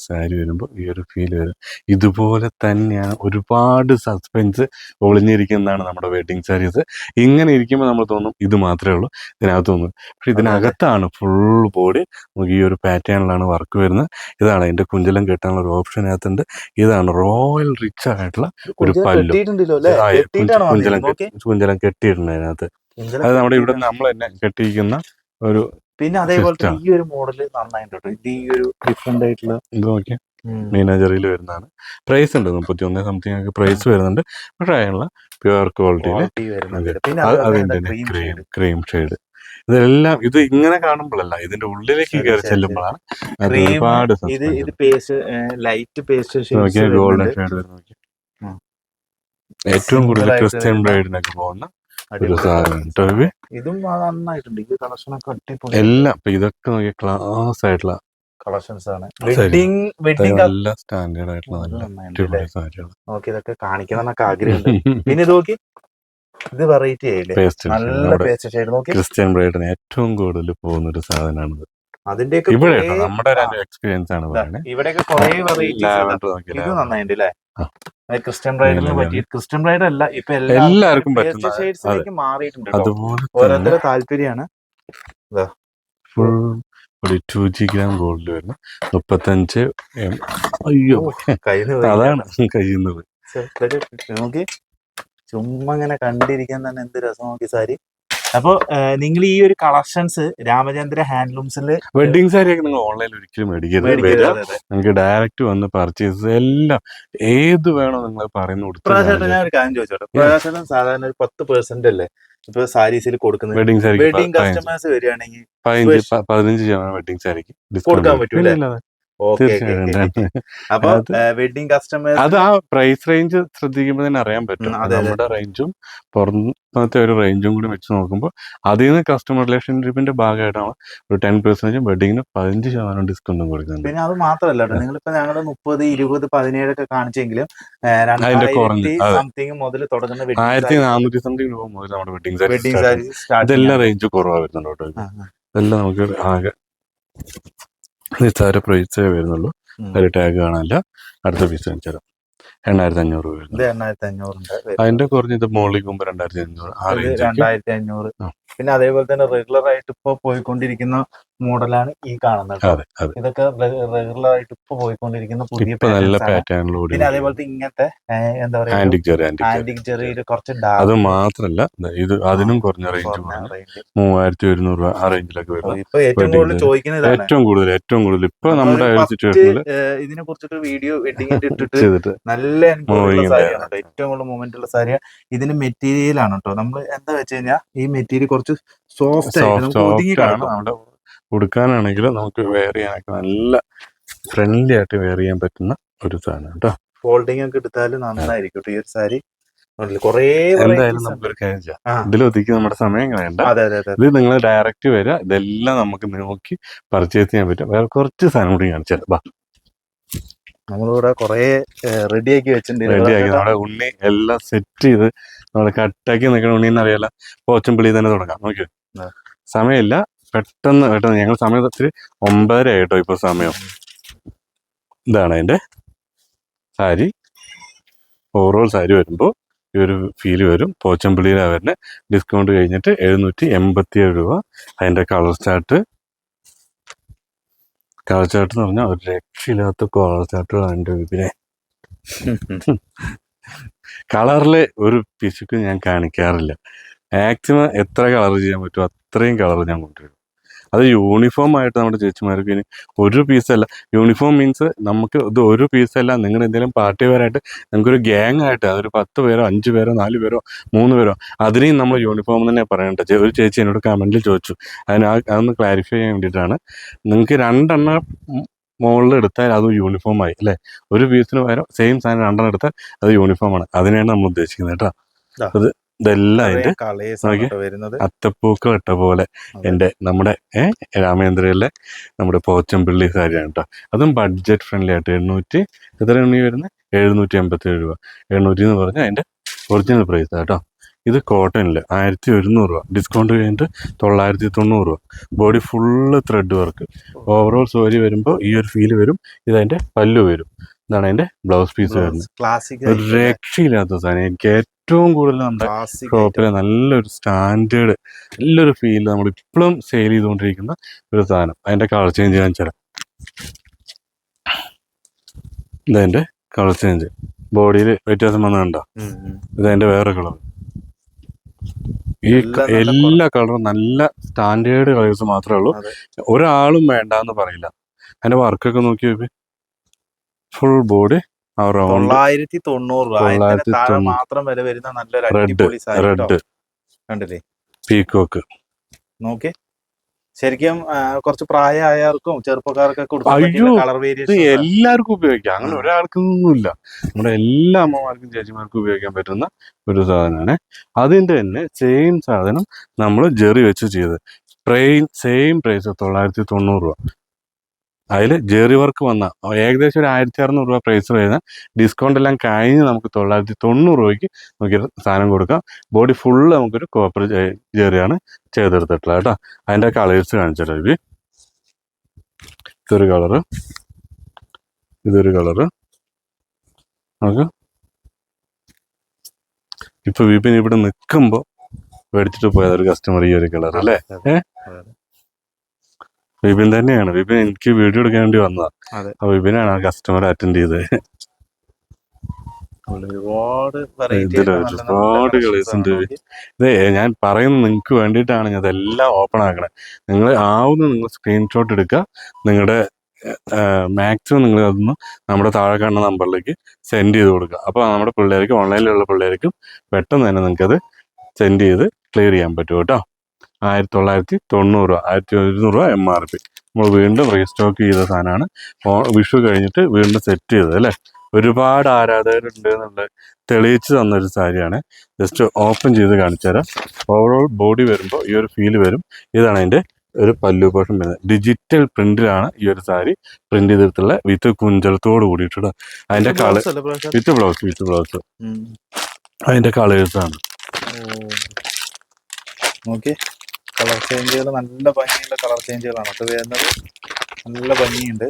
സാരി വരുമ്പോൾ ഈ ഒരു ഫീൽ വരും. ഇതുപോലെ തന്നെയാണ് ഒരുപാട് സസ്പെൻസ് ഒളിഞ്ഞിരിക്കുന്നതാണ് നമ്മുടെ വെഡ്ഡിങ് സാരീസ് ഇങ്ങനെ ഇരിക്കുമ്പോൾ നമ്മൾ തോന്നും ഇത് മാത്രമേ ഉള്ളൂ ഇതിനകത്ത് തോന്നും. പക്ഷെ ഇതിനകത്താണ് ഫുൾ ബോഡി നമുക്ക് ഈ ഒരു പാറ്റേണിലാണ് വർക്ക് വരുന്നത്. ഇതാണ് അതിന്റെ കുഞ്ചലം കെട്ടാനുള്ള ഒരു ഓപ്ഷൻ അകത്തുണ്ട് ഇതാണ് റോയൽ റിച്ച് ആയിട്ടുള്ള ഒരു പല്ലു. കുഞ്ചലം കുഞ്ചലം കെട്ടിയിട്ടുണ്ട് അതിനകത്ത്. അത് നമ്മുടെ ഇവിടെ നമ്മൾ തന്നെ കെട്ടിയിരിക്കുന്ന ഒരു പിന്നെ അതേപോലെ. തന്നെ ഈ ഒരു മോഡൽ നന്നായിട്ടുണ്ട് ഇത് ഈ ഒരു ഡിഫറെന്റ് ആയിട്ടുള്ള ഇത് നോക്കി മീനാജറിയിൽ വരുന്നതാണ്. പ്രൈസ് ഉണ്ട് മുപ്പത്തി ഒന്ന് സംതിങ് ഒക്കെ പ്രൈസ് വരുന്നുണ്ട്. പക്ഷേ അതിനുള്ള പ്യുവർ ക്വാളിറ്റിയിൽ ക്വാളിറ്റി ക്രീം. ക്രീം ഷെയ്ഡ് ഇതെല്ലാം ഇത് ഇങ്ങനെ കാണുമ്പോഴല്ല ഇതിന്റെ ഉള്ളിലേക്ക് കയറി ചെല്ലുമ്പോഴാണ് അത് ഒരുപാട് ഇത് ഇത് പേസ്റ്റ് ലൈറ്റ് പേസ്റ്റ് നോക്കിയാൽ ഗോൾഡൻ ഷെയ്ഡ്. ഏറ്റവും കൂടുതൽ ക്രിസ്ത്യൻ ബ്രൈഡിനൊക്കെ പോകുന്ന ഇത് ഇതും നന്നായിട്ടുണ്ട്. ഈ കളക്ഷനൊക്കെ അടിപൊളി എല്ലാം. ഇതൊക്കെ നോക്കിയ ക്ലാസ് ആയിട്ടുള്ള കളക്ഷൻസ് ആണ്. ശരി. വെഡിങ് വെഡിങ് നല്ല സ്റ്റാൻഡേർഡ് ആയിട്ടുള്ള നല്ല അടിപൊളി സാരികൾ നോക്കി ഇതൊക്കെ കാണിക്കണം എന്നൊക്കെ ആഗ്രഹമുണ്ട്. പിന്നെ നോക്കി. ഇത് വെറൈറ്റി ആയില്ലേ? നല്ല പേസ്റ്റ് ഷെയ്ഡ് നോക്കി. ക്രിസ്ത്യൻ ബ്രൈഡിന് ഏറ്റവും കൂടുതൽ പോകുന്ന ഒരു സാധനമാണിത്. അതിന്റെയൊക്കെ ഇവിടെ നമ്മുടെ എക്സ്പീരിയൻസ് ആണ് ഇവിടെയൊക്കെ കുറെ വെറൈറ്റി ഇത്. നന്നായിട്ടുണ്ട് അല്ലേ? ക്രിസ്ത്യൻ ബ്രൈഡിന് പറ്റി. ക്രിസ്ത്യൻ ബ്രൈഡ് അല്ല ഇപ്പൊ എല്ലാവർക്കും ഷെയ്ഡ്സിലേക്ക് മാറിയിട്ടുണ്ട് ഓരോരുത്തരുടെ താല്പര്യമാണ്. ഫുൾ ഒരു ടു ജി ഗ്രാം ഗോൾഡ് വരുന്നു. മുപ്പത്തഞ്ച് അയ്യോ. അതാണ് കഴിയുന്നത് നോക്കി. ചുമ്മാ ഇങ്ങനെ കണ്ടിരിക്കാൻ തന്നെ എന്ത് രസം നോക്കി സാരി. അപ്പൊ നിങ്ങൾ ഈ ഒരു കളക്ഷൻസ് രാമചന്ദ്ര ഹാൻഡ്ലൂംസിൽ വെഡിങ് സാരിയൊക്കെ ഒക്കെ നിങ്ങൾ ഓൺലൈനിൽ ഒരിക്കലും മേടിക്കരുത്. നിങ്ങൾക്ക് ഡയറക്റ്റ് വന്ന് പർച്ചേസ് എല്ലാം ഏത് വേണോ നിങ്ങൾ പറയുന്ന പ്രകാശേട്ടൻ ഞാൻ ഒരു കാര്യം ചോദിച്ചോട്ടെ? പ്രകാശേട്ടൻ സാധാരണ ഒരു പത്ത് പെർസെന്റ് അല്ലേ? ഇപ്പൊ സാരീസിൽ കൊടുക്കുന്നത് വെഡിങ് സാരി വെഡിങ് കസ്റ്റമേഴ്സ് വരികയാണെങ്കിൽ പതിനഞ്ച് ശതമാനം വെഡിങ് സാരിക്ക് കൊടുക്കാൻ പറ്റൂലേ? അപ്പൊ അത് വെഡിങ് കസ്റ്റമേഴ്സ് അത് ആ പ്രൈസ് റേഞ്ച് ശ്രദ്ധിക്കുമ്പോൾ തന്നെ അറിയാൻ പറ്റും. നമ്മുടെ റേഞ്ചും പുറമത്തെ ഒരു റേഞ്ചും കൂടി വെച്ച് നോക്കുമ്പോൾ അതിൽ നിന്ന് കസ്റ്റമർ റിലേഷൻഷിപ്പിന്റെ ഭാഗമായിട്ടാണ് ഒരു ടെൻ പെർസെന്റേജ് വെഡിങ്ങിന് പതിനഞ്ച് ശതമാനം ഡിസ്കൗണ്ടും കൊടുക്കുന്നത്. പിന്നെ അത് മാത്രമല്ല കേട്ടോ നിങ്ങളിപ്പോ ഞങ്ങൾ മുപ്പത് ഇരുപത് പതിനേഴൊക്കെ കാണിച്ചെങ്കിലും. സംതിങ് മുതൽ തുടങ്ങുന്ന ആയിരത്തി നാനൂറ്റി സംതിങ് രൂപ മുതൽ നമ്മുടെ വെഡിങ് സാരി വെഡിങ് ഇതെല്ലാം റേഞ്ച് കുറവാ വരുന്നുണ്ട് കേട്ടോ ഇതെല്ലാം നമുക്ക് ആകെ നിസ്സാര പ്രൈസേ വരുന്നുള്ളൂ. ഒരു ടാഗ് കാണാനില്ല. അടുത്ത പീസ് കാണിച്ചു തരാം. എണ്ണായിരത്തി അഞ്ഞൂറ് വരുന്നത് അതിന്റെ കുറഞ്ഞ ഇത് മോളിൽ പോകുമ്പോൾ രണ്ടായിരത്തി അഞ്ഞൂറ് രണ്ടായിരത്തി അഞ്ഞൂറ്. പിന്നെ അതേപോലെ തന്നെ റെഗുലർ ആയിട്ട് ഇപ്പൊ പോയിക്കൊണ്ടിരിക്കുന്ന മോഡലാണ് ഈ കാണുന്നത്. ഇതൊക്കെ റെഗുലർ ആയിട്ട് ഇപ്പൊ പോയിക്കൊണ്ടിരിക്കുന്ന പുതിയ നല്ല. പാറ്റേണിലൂടെ പിന്നെ അതേപോലത്തെ ഇങ്ങനത്തെ എന്താ പറയുക ആന്റിക് ചെറിയ ആന്റിക് ചെറിയ. കുറച്ച് അത് മാത്രല്ല ഇത് അതിനും കുറഞ്ഞ റേഞ്ച് മൂവായിരത്തി ഒരുന്നൂറ് രൂപ ആ റേഞ്ചിലൊക്കെ വരും ഇപ്പൊ ഏറ്റവും കൂടുതൽ. ചോദിക്കുന്നത് ഏറ്റവും കൂടുതൽ ഏറ്റവും കൂടുതൽ ഇപ്പൊ നമ്മുടെ സിറ്റുവേഷനിൽ ഇതിനെ കുറിച്ചൊരു വീഡിയോ വെഡിങ്ങിന്റെ ഇട്ടിട്ട് നല്ല സാരിയാണ് ഏറ്റവും കൂടുതൽ മൂവ്മെന്റ് ഉള്ള സാരി ഇതിന് മെറ്റീരിയൽ ആണ് കേട്ടോ നമ്മൾ എന്താ വെച്ച് കഴിഞ്ഞാൽ ഈ മെറ്റീരിയൽ കുറച്ച് സോഫ്റ്റ് ആയിട്ട് നമുക്ക് ഒതുങ്ങി ആണ് കിടക്കും നമ്മുടെ ഉടുക്കാനാണെങ്കിലും നമുക്ക് വെയർ ചെയ്യാനൊക്കെ നല്ല ഫ്രണ്ട്ലി ആയിട്ട് വെയർ ചെയ്യാൻ പറ്റുന്ന ഒരു സാധനം കേട്ടോ ഫോൾഡിംഗ് ഒക്കെ എടുത്താലും നന്നായിരിക്കും ഈ ഒരു സാരി. എന്തായാലും. നമുക്കൊരു കാര്യം ചെയ്യാം. ഇതിലൊതുക്കി നമ്മുടെ സമയം കളയണ്ട. ഇത് നിങ്ങൾ ഡയറക്റ്റ് വരിക. ഇതെല്ലാം നമുക്ക് നോക്കി പർച്ചേസ് ചെയ്യാൻ പറ്റും. വേറെ കുറച്ച് സാധനം കൂടി കാണിച്ചാൽ ബാ. നമ്മളിവിടെ കൊറേ റെഡിയാക്കി വെച്ചിട്ടുണ്ട്. റെഡിയാക്കി നമ്മുടെ ഉണ്ണി എല്ലാം സെറ്റ് ചെയ്ത് നമ്മുടെ കട്ടാക്കി നിൽക്കുന്ന ഉണ്ണി എന്നറിയാലോ പോച്ചമ്പിളി തന്നെ തുടങ്ങാം. നോക്കി സമയമില്ല. പെട്ടെന്ന് പെട്ടെന്ന് ഞങ്ങൾ സമയം ഒത്തിരി ഒമ്പതര ആയിട്ടോ ഇപ്പൊ സമയം. ഇതാണ് അതിന്റെ സാരി. ഓവറോൾ സാരി വരുമ്പോൾ ഈ ഒരു ഫീൽ വരും. പോച്ചമ്പിളിയിലാണ് വരുന്നത് ഡിസ്കൗണ്ട് കഴിഞ്ഞിട്ട് എഴുന്നൂറ്റി എൺപത്തി ഏഴ് രൂപ. അതിന്റെ കളർ ചാർട്ട് കളർ ചാർട്ട് എന്ന് പറഞ്ഞാൽ ഒരു രക്ഷയില്ലാത്ത കളർ ചാർട്ടുകളാണ് എന്റെ വീപ്പിനെ കളറിൽ ഒരു പിശുക്ക് ഞാൻ കാണിക്കാറില്ല. മാക്സിമം എത്ര കളർ ചെയ്യാൻ പറ്റുമോ അത്രയും കളർ ഞാൻ കൊണ്ടുവരും. അത് യൂണിഫോം ആയിട്ട് നമ്മുടെ ചേച്ചിമാർക്ക് ഇനി ഒരു പീസല്ല യൂണിഫോം മീൻസ് നമുക്ക് ഇത് ഒരു പീസല്ല നിങ്ങൾ എന്തെങ്കിലും പാർട്ടി വെയറായിട്ട് നമുക്കൊരു ഗ്യാങ് ആയിട്ട് അതൊരു പത്ത് പേരോ അഞ്ച് പേരോ നാല് പേരോ മൂന്ന് പേരോ അതിനെയും നമ്മൾ യൂണിഫോം തന്നെ പറയണ്ട ഒരു ചേച്ചി എന്നോട് കമന്റിൽ ചോദിച്ചു. അതിന് അതൊന്ന് ക്ലാരിഫൈ ചെയ്യാൻ വേണ്ടിയിട്ടാണ്. നിങ്ങൾക്ക് രണ്ടെണ്ണം മുകളിൽ എടുത്താൽ അത് യൂണിഫോം ആയി അല്ലേ? ഒരു പീസിന് പകരം സെയിം സാധനം രണ്ടെണ്ണം എടുത്താൽ അത് യൂണിഫോം ആണ്. അതിനെയാണ് നമ്മൾ ഉദ്ദേശിക്കുന്നത് കേട്ടോ. അത് ഇതെല്ലാം അതിന്റെ. വരുന്നത്. അത്തപ്പൂക്കൾ ഇട്ട പോലെ. എന്റെ നമ്മുടെ ഏഹ് രാമേന്ദ്രയിലെ നമ്മുടെ പോച്ചമ്പിള്ളി സാരിയാണ് കേട്ടോ അതും ബഡ്ജറ്റ് ഫ്രണ്ട്ലി ആയിട്ട് എണ്ണൂറ്റി എത്ര എണ്ണി വരുന്നത് എഴുന്നൂറ്റി എൺപത്തി ഏഴ് രൂപ. എണ്ണൂറ്റി എന്ന് പറഞ്ഞാൽ അതിന്റെ ഒറിജിനൽ പ്രൈസ് കേട്ടോ ഇത് കോട്ടണിൽ ആയിരത്തി ഒരുന്നൂറ് രൂപ. ഡിസ്കൗണ്ട് കഴിഞ്ഞിട്ട് തൊള്ളായിരത്തി തൊണ്ണൂറ് രൂപ body full thread work overall sari വരുമ്പോൾ ഈ ഒരു ഫീൽ വരും. ഇതതിന്റെ പല്ലു വരും. ഇതാണ് അതിന്റെ ബ്ലൗസ് പീസ് വരുന്നത്. ഒരു രക്ഷയില്ലാത്ത സാധനം. എനിക്ക് ഏറ്റവും കൂടുതൽ നമ്മുടെ ഷോപ്പിലെ നല്ലൊരു സ്റ്റാൻഡേർഡ് നല്ലൊരു ഫീൽ നമ്മൾ ഇപ്പോഴും സെയിൽ ചെയ്തുകൊണ്ടിരിക്കുന്ന ഒരു സാധനം. അതിന്റെ കളർ ചേഞ്ച് ഞാൻ ചില ഇതെന്റെ കളർ ചേഞ്ച് ബോഡിയിൽ വ്യത്യാസം വന്നുണ്ടോ ഇതെന്റെ വേറെ കളർ ഈ എല്ലാം കളറും നല്ല സ്റ്റാൻഡേർഡ് കളേഴ്സ് മാത്രമേ ഉള്ളൂ. ഒരാളും വേണ്ട എന്ന് പറയില്ല അതിന്റെ വർക്കൊക്കെ നോക്ക് ഫുൾ ബോഡി തൊള്ളായിരത്തി തൊണ്ണൂറ് രൂപ. മാത്രം വില വരുന്ന നല്ലൊരു അടിപൊളി റെഡ് കണ്ടില്ലേ? പീക്കോക്ക് നോക്കി. ശരിക്കും കുറച്ച് പ്രായമായവർക്കും ചെറുപ്പക്കാർക്കൊക്കെ കളർ വേരിയേഷൻ എല്ലാവർക്കും ഉപയോഗിക്കാം. അങ്ങനെ. ഒരാൾക്കൊന്നുമില്ല. നമ്മുടെ എല്ലാ അമ്മമാർക്കും ചേച്ചിമാർക്കും ഉപയോഗിക്കാൻ പറ്റുന്ന ഒരു സാധനമാണ്. അതിന്റെ തന്നെ സെയിം സാധനം നമ്മൾ ജെറി വെച്ച് ചെയ്ത് പ്രൈ സെയിം പ്രൈസ് തൊള്ളായിരത്തി തൊണ്ണൂറ് രൂപ. അതിൽ ജെറി വർക്ക് വന്ന ഏകദേശം ഒരു ആയിരത്തി അറുന്നൂറ് രൂപ പ്രൈസ് വരുന്ന ഡിസ്കൗണ്ട് എല്ലാം കഴിഞ്ഞ് നമുക്ക് തൊള്ളായിരത്തി തൊണ്ണൂറ് രൂപയ്ക്ക് നമുക്ക് സാധനം കൊടുക്കാം. ബോഡി ഫുള്ള് നമുക്കൊരു കോപ്പർ ജെറിയാണ് ചെയ്തെടുത്തിട്ടുള്ളത് കേട്ടോ. അതിന്റെ കളേഴ്സ് കാണിച്ചിട്ടുണ്ട് ഇതൊരു കളറ് ഇതൊരു കളറ് നമുക്ക് ഇപ്പൊ വിപിൻ ഇവിടെ നിൽക്കുമ്പോൾ മേടിച്ചിട്ട് പോയത് ഒരു കസ്റ്റമർ ഈ ഒരു കളർ അല്ലേ? വിപിൻ തന്നെയാണ്. വിപിൻ എനിക്ക് വീഡിയോ എടുക്കാൻ വേണ്ടി വന്നതാ. വിപിനാണ് ആ കസ്റ്റമർ അറ്റൻഡ് ചെയ്തത്. ഒരുപാട് collections ഉണ്ട്. ഇതേ ഞാൻ പറയുന്നത് നിങ്ങൾക്ക് വേണ്ടിയിട്ടാണ് ഞാൻ ഇതെല്ലാം ഓപ്പൺ ആക്കണേ. നിങ്ങൾ ആവുന്ന നിങ്ങൾ സ്ക്രീൻഷോട്ട് എടുക്കുക. നിങ്ങളുടെ മാക്സിമം നിങ്ങൾ അതൊന്ന് നമ്മുടെ താഴെ കാണുന്ന നമ്പറിലേക്ക് സെൻഡ് ചെയ്ത് കൊടുക്കുക. അപ്പോൾ നമ്മുടെ പിള്ളേർക്ക് ഓൺലൈനിലുള്ള പിള്ളേർക്കും പെട്ടെന്ന് തന്നെ നിങ്ങൾക്കത് സെൻഡ് ചെയ്ത് ക്ലിയർ ചെയ്യാൻ പറ്റും കേട്ടോ. ആയിരത്തി തൊള്ളായിരത്തി തൊണ്ണൂറ് രൂപ ആയിരത്തി ഒരുന്നൂറ് രൂപ എം ആർ പി നമ്മൾ വീണ്ടും റീസ്റ്റോക്ക് ചെയ്ത സാധനമാണ്. വിഷു കഴിഞ്ഞിട്ട് വീണ്ടും സെറ്റ് ചെയ്തത് അല്ലേ? ഒരുപാട് ആരാധകരുണ്ട് എന്നുള്ളത് തെളിയിച്ച് തന്നൊരു സാരിയാണ്. ജസ്റ്റ് ഓപ്പൺ ചെയ്ത് കാണിച്ചു തരാം. ഓവറോൾ ബോഡി വരുമ്പോൾ ഈ ഒരു ഫീൽ വരും. ഇതാണ് അതിന്റെ ഒരു പല്ലു പോഷൻ വരുന്നത്. ഡിജിറ്റൽ പ്രിന്റിലാണ് ഈ ഒരു സാരി പ്രിന്റ് ചെയ്തിട്ടുള്ള വിത്ത് കുഞ്ചലത്തോട് കൂടിയിട്ടുണ്ട്. അതിന്റെ colour? With blouse with blouse. അതിന്റെ കളേഴ്സാണ് ആണ്. ഓ. നോക്കി കളർ ചേഞ്ചുകൾ നല്ല ഭംഗിയുള്ള കളർ ചേഞ്ചുകളാണ്. അത് വരുന്നത് നല്ല ഭംഗിയുണ്ട്.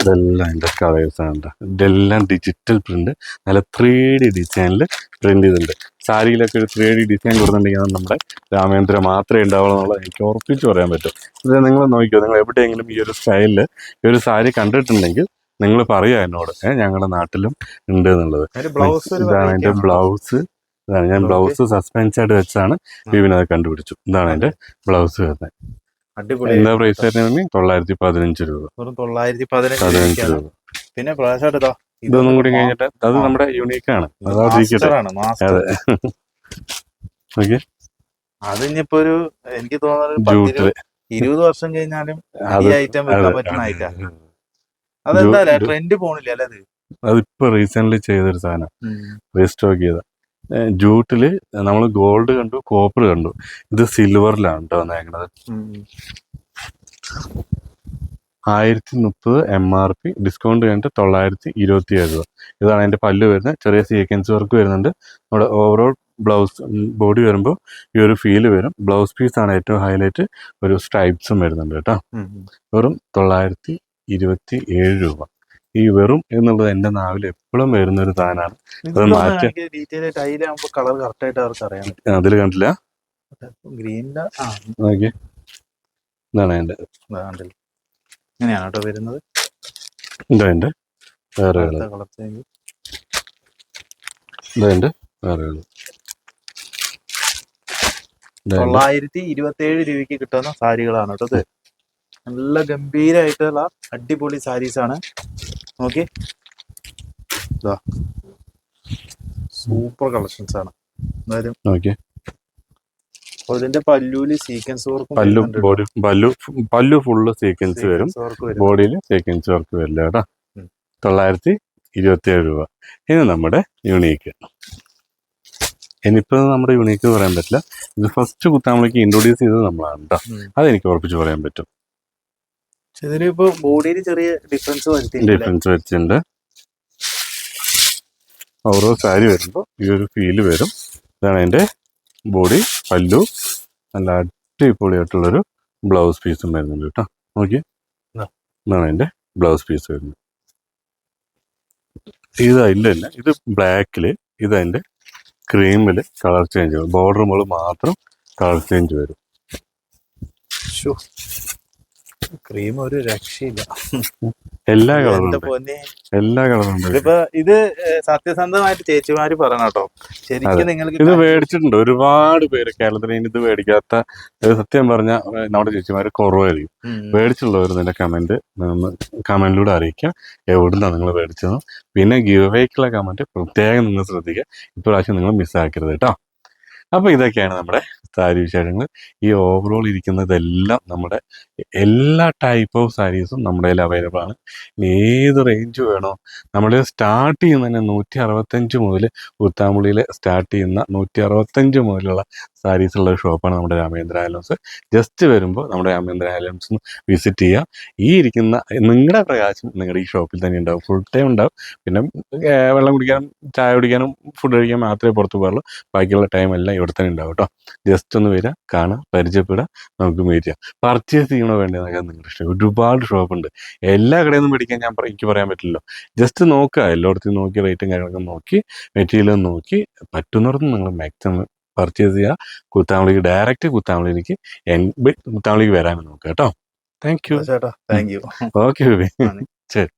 ഇതെല്ലാം എന്റെ കളേഴ്സാണ്. ഇതെല്ലാം ഡിജിറ്റൽ പ്രിന്റ് നല്ല ത്രീ ഡി ഡിസൈനിൽ പ്രിന്റ് ചെയ്തിട്ടുണ്ട്. സാരിയിലൊക്കെ ഒരു ത്രീ ഡി ഡിസൈൻ കൊടുത്തിട്ടുണ്ടെങ്കിൽ അത് നമ്മുടെ രാമേന്ദ്ര മാത്രമേ ഉണ്ടാവുള്ളൂ എന്നുള്ളത് എനിക്ക് ഉറപ്പിച്ച് പറയാൻ പറ്റും. ഇത് നിങ്ങൾ നോക്കിയോ നിങ്ങൾ എവിടെയെങ്കിലും ഈ ഒരു സ്റ്റൈലിൽ ഈ ഒരു സാരി കണ്ടിട്ടുണ്ടെങ്കിൽ നിങ്ങൾ പറയുക എന്നോട്. ഏഹ് ഞങ്ങളുടെ നാട്ടിലും ഉണ്ട് എന്നുള്ളത്. അതിന്റെ ബ്ലൗസ് ഒരു ഇതാണ് എന്റെ ബ്ലൗസ് ഇതാണ്. ഞാൻ ബ്ലൗസ് സസ്പെൻസ് ആയിട്ട് വെച്ചാണ് ബീവിനെ അത് കണ്ടുപിടിച്ചു. ഇതാണ് എന്റെ ബ്ലൗസ് വരുന്നത്. എന്താ പ്രൈസ് വരുന്നത് തൊള്ളായിരത്തി പതിനഞ്ച് രൂപ. തൊള്ളായിരത്തി പതിനഞ്ച്. രൂപ. പിന്നെ ഇതൊന്നും കൂടി കഴിഞ്ഞിട്ട് അത് നമ്മുടെ യുണീക്ക് ആണ്. അതെ ഓക്കെ അത്. ഇനിയിപ്പോ ഒരു എനിക്ക് തോന്നുന്നത് ഇരുപത് വർഷം കഴിഞ്ഞാലും ഈ ഐറ്റം വെക്കാൻ അതെ, പറ്റുന്ന അതെന്താ ട്രെൻഡ് പോണില്ല അല്ലേ അത് അതിപ്പോ റീസെന്റ് ചെയ്തൊരു സാധനം. റീസ്റ്റോക്ക് ചെയ്ത. ജൂട്ടിൽ നമ്മൾ ഗോൾഡ് കണ്ടു കോപ്പർ കണ്ടു. ഇത് സിൽവറിലാണ് കേട്ടോ വന്നേക്കണത്. ആയിരത്തി മുപ്പത് എം ആർ പി ഡിസ്കൗണ്ട് കഴിഞ്ഞിട്ട് തൊള്ളായിരത്തി ഇരുപത്തി ഏഴ് രൂപ. ഇതാണ് അതിന്റെ പല്ല് വരുന്നത്. ചെറിയ സീക്വൻസ് വർക്ക് വരുന്നുണ്ട്. നമ്മുടെ ഓവറോൾ ബ്ലൗസ് ബോഡി വരുമ്പോൾ ഈ ഒരു ഫീൽ വരും. ബ്ലൗസ് പീസ് ആണ് ഏറ്റവും ഹൈലൈറ്റ് ഒരു സ്ട്രൈപ്സും വരുന്നുണ്ട് കേട്ടോ. വെറും തൊള്ളായിരത്തി ഇരുപത്തി ഏഴ് രൂപ. ഈ വെറും എന്നുള്ളത് എന്റെ നാവിൽ എപ്പോഴും വരുന്ന ഒരു സാധനമാണ് മാറ്റി- ഡീറ്റെയിൽ ആയിട്ട് അതിലാകുമ്പോ കളർ കറക്റ്റ് ആയിട്ട് അവർക്ക് അതിൽ കണ്ടില്ല? ഇതാണ് ഇങ്ങനെയാണ് കേട്ടോ വരുന്നത്. വേറെ വേറെ തൊള്ളായിരത്തി ഇരുപത്തി ഏഴ് രൂപയ്ക്ക് കിട്ടുന്ന സാരികളാണ് കേട്ടോ ഇത്. നല്ല ഗംഭീരമായിട്ടുള്ള അടിപൊളി സാരീസ് ആണ് നോക്കി. സൂപ്പർ കളക്ഷൻസ് ആണ്. എന്തായാലും. നോക്കി. ഇതിന്റെ പല്ലൂൽ സീക്വൻസ് വർക്കും പല്ലു body pallu pallu full sequence വരും. ബോഡിയിൽ സീക്വൻസ് വർക്ക് വരില്ല കേട്ടോ. തൊള്ളായിരത്തി ഇരുപത്തി ഏഴ് രൂപ. ഇനി നമ്മുടെ യുണീക്ക് ഇനിയിപ്പോൾ നമ്മുടെ യുണീക്ക് പറയാൻ പറ്റില്ല. ഇത് ഫസ്റ്റ് കുത്താമളിക്ക് ഇൻട്രൊഡ്യൂസ് ചെയ്തത് നമ്മളാണ് കേട്ടോ. അതെനിക്ക് ഉറപ്പിച്ച് പറയാൻ പറ്റും. പക്ഷെ ബോഡിയിൽ ചെറിയ ഡിഫറൻസ് ഡിഫറൻസ് വെച്ചിട്ടുണ്ട് ഓരോ സാരി വരുമ്പോൾ ഈ ഒരു ഫീൽ വരും. ഇതാണ് അതിന്റെ ബോഡി പല്ലു. നല്ല അടിപൊളിയായിട്ടുള്ളൊരു ബ്ലൗസ് പീസും വരുന്നുണ്ട് കേട്ടോ. നോക്കി. ഇതാണ് അതിന്റെ ബ്ലൗസ് പീസ് വരുന്നത്. ഇത് ഇല്ല ഇത് ബ്ലാക്കിൽ ഇത് അതിന്റെ ക്രീമിൽ കളർ ചേഞ്ച് വരും. ബോർഡർ മുകളിൽ മാത്രം കളർ ചേഞ്ച് വരും. ക്രീം ഒരു രക്ഷയില്ല. എല്ലാ കളറും എല്ലാ കളറും ഇതിപ്പോ ഇത് സത്യസന്ധമായിട്ട് ചേച്ചിമാര് പറയണം കേട്ടോ. ശരിക്കും നിങ്ങൾക്ക് ഇത് മേടിച്ചിട്ടുണ്ട്. ഒരുപാട് പേര് കേരളത്തിൽ ഇനി ഇത് മേടിക്കാത്ത സത്യം പറഞ്ഞ നമ്മുടെ ചേച്ചിമാര് കുറവായിരിക്കും. മേടിച്ചിട്ടുള്ളവർ നിന്റെ കമന്റ് കമന്റിലൂടെ അറിയിക്കുക എവിടുന്നാണ് നിങ്ങൾ മേടിച്ചത് പിന്നെ ഗീവേക്കുള്ള വേക്കുള്ള കമന്റ് പ്രത്യേകം നിങ്ങൾ ശ്രദ്ധിക്കുക. ഇപ്രാവശ്യം നിങ്ങൾ മിസ്സാക്കരുത് കേട്ടോ. അപ്പൊ ഇതൊക്കെയാണ് നമ്മുടെ സാരി വിശേഷങ്ങൾ. ഈ ഓവറോൾ ഇരിക്കുന്നതെല്ലാം നമ്മുടെ എല്ലാ ടൈപ്പ് ഓഫ് സാരീസും നമ്മുടെ കയ്യിൽ അവൈലബിൾ ആണ്. ഏത് റേഞ്ച് വേണോ നമ്മൾ സ്റ്റാർട്ട് ചെയ്യുന്ന തന്നെ നൂറ്റി അറുപത്തഞ്ച് മുതൽ ഉത്താമ്പുള്ളിയിൽ സ്റ്റാർട്ട് ചെയ്യുന്ന നൂറ്റി അറുപത്തഞ്ച് മുതലുള്ള സാരീസ് ഉള്ള ഒരു ഷോപ്പാണ് നമ്മുടെ രാമേന്ദ്ര ഹാലംസ് ജസ്റ്റ് വരുമ്പോൾ നമ്മുടെ രാമേന്ദ്ര ഹാലംസ് വിസിറ്റ് ചെയ്യുക ഈ ഇരിക്കുന്ന നിങ്ങളുടെ പ്രകാശം നിങ്ങളുടെ ഈ ഷോപ്പിൽ തന്നെ ഉണ്ടാവും. ഫുൾ ടൈം ഉണ്ടാവും. പിന്നെ വെള്ളം കുടിക്കാനും ചായ കുടിക്കാനും ഫുഡ് കഴിക്കാൻ മാത്രമേ പുറത്ത് പോകാറുള്ളൂ. ബാക്കിയുള്ള ടൈം എല്ലാം ഇവിടെ തന്നെ ഉണ്ടാവും കേട്ടോ. ജസ്റ്റ് ഒന്ന് വരിക കാണുക പരിചയപ്പെടുക നമുക്ക് മീറ്റ് ചെയ്യാം. പർച്ചേസ് ചെയ്യണോ വേണ്ടതെന്നൊക്കെ നിങ്ങളുടെ ഇഷ്ടം. ഒരുപാട് ഷോപ്പുണ്ട് എല്ലാ കടയിൽ നിന്നും മേടിക്കാൻ ഞാൻ എനിക്ക് പറയാൻ പറ്റില്ലല്ലോ. ജസ്റ്റ് നോക്കുക. എല്ലായിടത്തും നോക്കി റേറ്റും കാര്യങ്ങളൊക്കെ നോക്കി മെറ്റീരിയലും നോക്കി. പറ്റുന്നിടത്തും നിങ്ങൾ മാക്സിമം പർച്ചേസ് ചെയ്യുക കുത്താമ്പളിക്ക് ഡയറക്റ്റ് കുത്താമ്പളിക്ക് കുത്താമ്പളിക്ക് വരാമെന്ന് നോക്കുക കേട്ടോ. താങ്ക് യു ചേട്ടാ താങ്ക് യു ഓക്കെ ബേബി ശരി.